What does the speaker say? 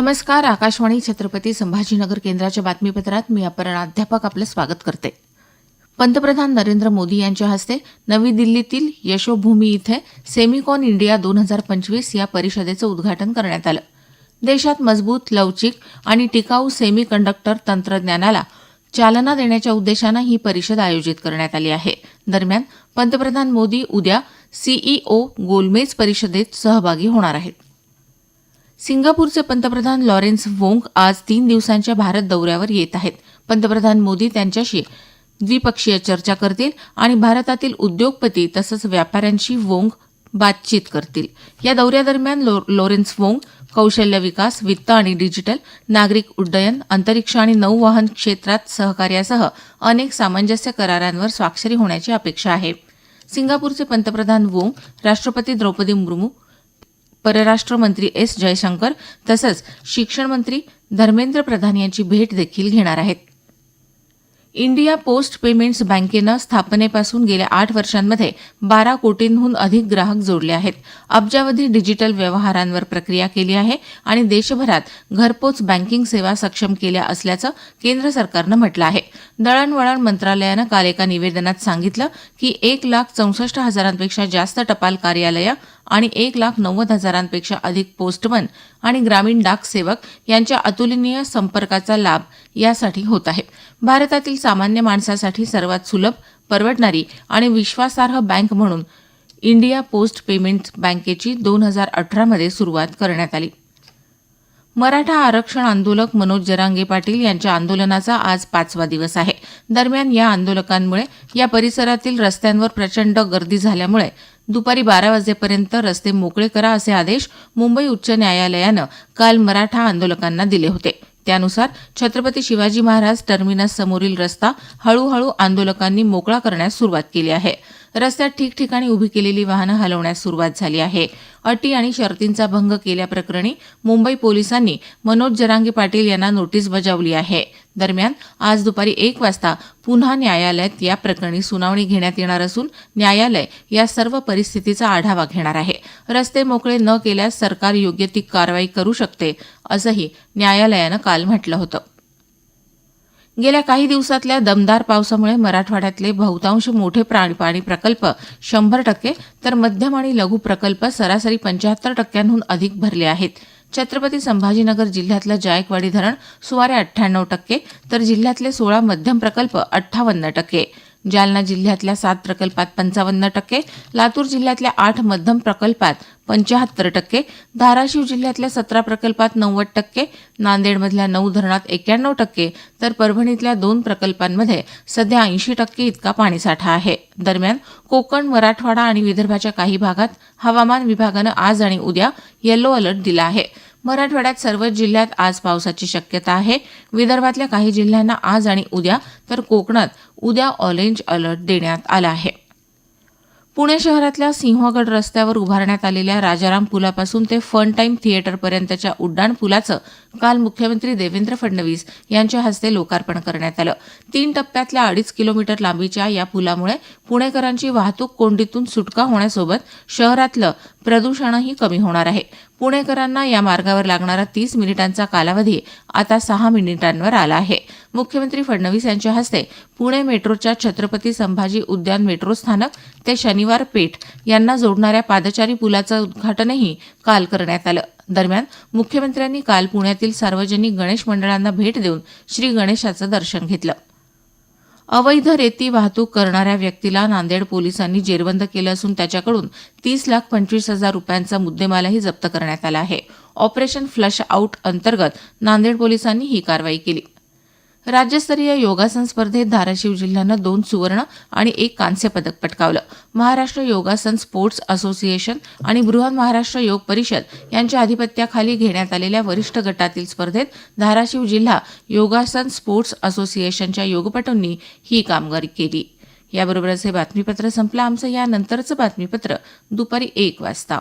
नमस्कार आकाशवाणी छत्रपती संभाजीनगर केंद्राच्या बातमीपत्रात मी अपर्णा अध्यापक आपलं स्वागत करते. पंतप्रधान नरेंद्र मोदी यांच्या हस्ते नवी दिल्लीतील यशोभूमी इथे सेमिकॉन इंडिया दोन हजार पंचवीस या परिषदेचं उद्घाटन करण्यात आलं. देशात मजबूत लवचिक आणि टिकाऊ सेमी कंडक्टर तंत्रज्ञानाला चालना देण्याच्या उद्देशानं ही परिषद आयोजित करण्यात आली आहे. दरम्यान पंतप्रधान मोदी उद्या सीईओ गोलमेज परिषदेत सहभागी होणार आहेत. सिंगापूरचे पंतप्रधान लॉरेन्स वोंग आज तीन दिवसांच्या भारत दौऱ्यावर येत आहेत. पंतप्रधान मोदी त्यांच्याशी द्विपक्षीय चर्चा करतील आणि भारतातील उद्योगपती तसंच व्यापाऱ्यांशी वोंग बातचीत करतील. या दौऱ्यादरम्यान लो लॉरेन्स वोंग कौशल्य विकास वित्त आणि डिजिटल नागरिक उड्डयन अंतरिक्ष आणि नौवहन क्षेत्रात सहकार्यासह अनेक सामंजस्य करारांवर स्वाक्षरी होण्याची अपेक्षा आहे. सिंगापूरचे पंतप्रधान वोंग राष्ट्रपती द्रौपदी मुर्मू परराष्ट्र मंत्री एस जयशंकर तसंच शिक्षण मंत्री धर्मेंद्र प्रधान यांची भेट देखील घेणार आहेत. इंडिया पोस्ट पेमेंट्स बँकेनं स्थापनेपासून गेल्या आठ वर्षांमध्ये बारा कोटींहून अधिक ग्राहक जोडले आहेत. अब्जावधी डिजिटल व्यवहारांवर प्रक्रिया केली आहे आणि देशभरात घरपोच बँकिंग सेवा सक्षम केल्या असल्याचं केंद्र सरकारनं म्हटलं आहे. दळणवळण मंत्रालयानं काल एका निवेदनात सांगितलं की एक लाख चौसष्ट हजारांपेक्षा जास्त टपाल कार्यालयं आणि एक लाख नव्वद हजारांपेक्षा अधिक पोस्टमन आणि ग्रामीण डाक सेवक यांच्या अतुलनीय संपर्काचा लाभ यासाठी होत आहे भारतातील सामान्य माणसासाठी सर्वात सुलभ परवडणारी आणि विश्वासार्ह बँक म्हणून इंडिया पोस्ट पेमेंट्स बँकेची दोन हजार अठरामध्ये सुरुवात करण्यात आली. मराठा आरक्षण आंदोलक मनोज जरांगे पाटील यांच्या आंदोलनाचा आज पाचवा दिवस आहे. दरम्यान या आंदोलकांमुळे या परिसरातील रस्त्यांवर प्रचंड गर्दी झाल्यामुळे दुपारी बारा वाजेपर्यंत रस्ते मोकळे करा असे आदेश मुंबई उच्च न्यायालयानं काल मराठा आंदोलकांना दिले होते. त्यानुसार छत्रपती शिवाजी महाराज टर्मिनस समोरील रस्ता हळूहळू आंदोलकांनी मोकळा करण्यास सुरुवात केली आहे. रस्त्यात ठिकठिकाणी उभी केलेली वाहनं हलवण्यास सुरुवात झाली आहे. अटी आणि शर्तींचा भंग केल्याप्रकरणी मुंबई पोलिसांनी मनोज जरांगे पाटील यांना नोटीस बजावली आहे. दरम्यान आज दुपारी एक वाजता पुन्हा न्यायालयात या प्रकरणी सुनावणी घेण्यात येणार असून न्यायालय या सर्व परिस्थितीचा आढावा घेणार आहे. रस्ते मोकळे न केल्यास सरकार योग्य ती कारवाई करू शकते असंही न्यायालयानं काल म्हटलं होतं. गेल्या काही दिवसातल्या दमदार पावसामुळे मराठवाड्यातले बहुतांश मोठे पाणी प्रकल्प शंभर टक्के तर मध्यम आणि लघु प्रकल्प सरासरी पंच्याहत्तर टक्क्यांहून अधिक भरले आहेत. छत्रपती संभाजीनगर जिल्ह्यातलं जायकवाडी धरण सुमारे अठ्ठ्याण्णव टक्के तर जिल्ह्यातले सोळा मध्यम प्रकल्प अठ्ठावन्न टक्के जालना जिल्ह्यातल्या सात प्रकल्पात पंचावन्न टक्के लातूर जिल्ह्यातल्या आठ मध्यम प्रकल्पात पंच्याहत्तर टक्के धाराशिव जिल्ह्यातल्या सतरा प्रकल्पात नव्वद टक्के नांदेडमधल्या नऊ धरणात एक्क्याण्णव टक्के तर परभणीतल्या दोन प्रकल्पांमध्ये सध्या ऐंशी टक्के इतका पाणीसाठा आहे. दरम्यान कोकण मराठवाडा आणि विदर्भाच्या काही भागात हवामान विभागानं आज आणि उद्या येलो अलर्ट दिला आहे. मराठवाड्यात सर्वच जिल्ह्यात आज पावसाची शक्यता आहे. विदर्भातल्या काही जिल्ह्यांना आज आणि उद्या तर कोकणात उद्या ऑरेंज अलर्ट देण्यात आला आहे. पुणे शहरातल्या सिंहगड रस्त्यावर उभारण्यात आलेल्या राजाराम पुलापासून ते फन टाईम थिएटरपर्यंतच्या उड्डाण पुलाचं काल मुख्यमंत्री देवेंद्र फडणवीस यांच्या हस्ते लोकार्पण करण्यात आलं. तीन टप्प्यातल्या अडीच किलोमीटर लांबीच्या या पुलामुळे पुणेकरांची वाहतूक कोंडीतून सुटका होण्यासोबत शहरातलं प्रदूषणही कमी होणार आहे. पुणेकरांना या मार्गावर लागणारा तीस मिनिटांचा कालावधी आता सहा मिनिटांवर आला आहे. मुख्यमंत्री फडणवीस यांच्या हस्ते पुणे मेट्रोच्या छत्रपती संभाजी उद्यान मेट्रो स्थानक ते शनिवार पेठ यांना जोडणाऱ्या पादचारी पुलाचं उद्घाटनही काल करण्यात आलं. दरम्यान मुख्यमंत्र्यांनी काल पुण्यातील सार्वजनिक गणेश मंडळांना भेट देऊन श्री गणेशाचं दर्शन घेतलं. अवैध रेती वाहतूक करणाऱ्या व्यक्तीला नांदेड पोलिसांनी जेरबंद केलं असून त्याच्याकडून तीस लाख पंचवीस हजार रुपयांचा मुद्देमालही जप्त करण्यात आला आहे. ऑपरेशन फ्लश आऊट अंतर्गत नांदेड पोलिसांनी ही कारवाई केली. राज्यस्तरीय योगासन स्पर्धेत धाराशिव जिल्ह्यानं दोन सुवर्ण आणि एक कांस्य पदक पटकावलं. महाराष्ट्र योगासन स्पोर्ट्स असोसिएशन आणि बृहन महाराष्ट्र योग परिषद यांच्या अधिपत्याखाली घेण्यात आलेल्या वरिष्ठ गटातील स्पर्धेत धाराशिव जिल्हा योगासन स्पोर्ट्स असोसिएशनच्या योगपटूंनी ही कामगिरी केली. याबरोबरच हे बातमीपत्र संपलं. आमचं यानंतरचं बातमीपत्र दुपारी एक वाजता.